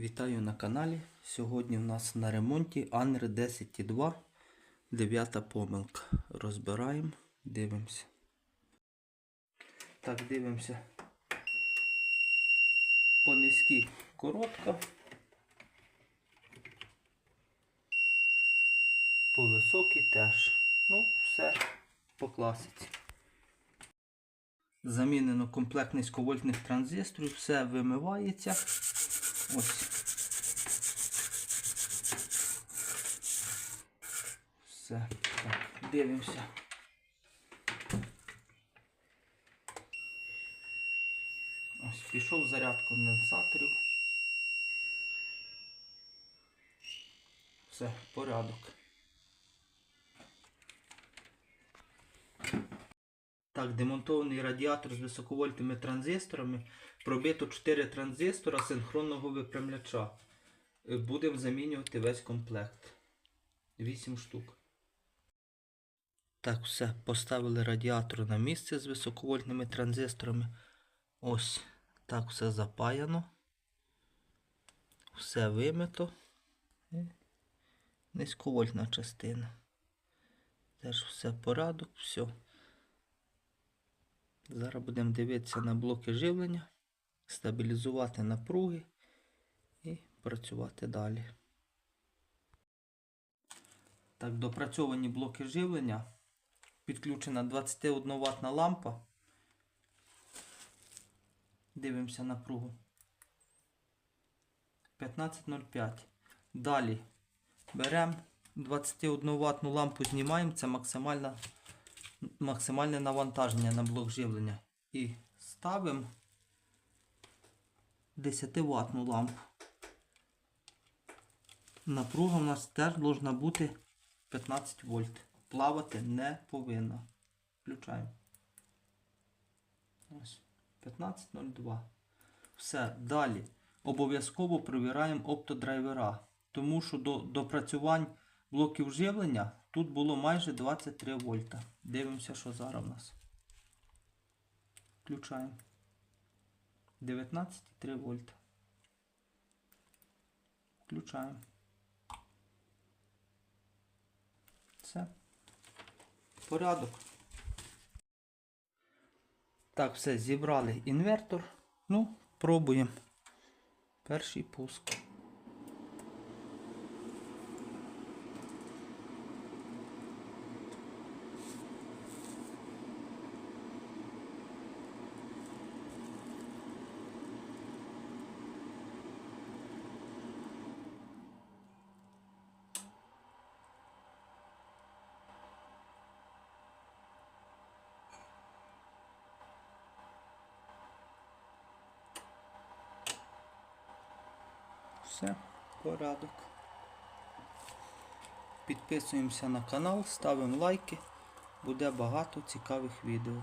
Вітаю на каналі. Сьогодні у нас на ремонті Анри 10.2, дев'ята помилка. Розбираємо, дивимося. Так, дивимося. По низькій коротка. По високій теж. Ну, все по класиці. Замінено комплект низьковольтних транзисторів, все вимивається. Ось. Все. Так, дивимося. Ось пішов заряд конденсаторів. Все, порядок. Так, демонтований радіатор з високовольтними транзисторами. Пробито 4 транзистора синхронного випрямляча. Е, Будемо замінювати весь комплект. 8 штук. Так, все. Поставили радіатор на місце з високовольтними транзисторами. Ось так все запаяно. Все вимито. І Низьковольтна частина. Теж все порядок, все. Зараз будемо дивитися на блоки живлення, стабілізувати напруги і працювати далі. Так, допрацьовані блоки живлення. Підключена 21 ватна лампа. Дивимося напругу. 15.05. Далі беремо 21 ватну лампу, знімаємо. Це максимальна максимальне навантаження на блок живлення. І ставимо 10 ватну лампу. Напруга у нас теж должна бути 15 вольт. Плавати не повинна. Включаємо. Ось. 15.02. Все. Далі. Обов'язково провіраємо оптодрайвера. Тому що до допрацювань блоків живлення тут було майже 23 вольта. Дивимося, що зараз у нас. Включаємо. 19,3 вольта. Включаємо. Все. Порядок. Так, все, зібрали інвертор. Ну, пробуємо. Перший пуск. Все, порядок. Підписуємося на канал, ставимо лайки. Буде багато цікавих відео.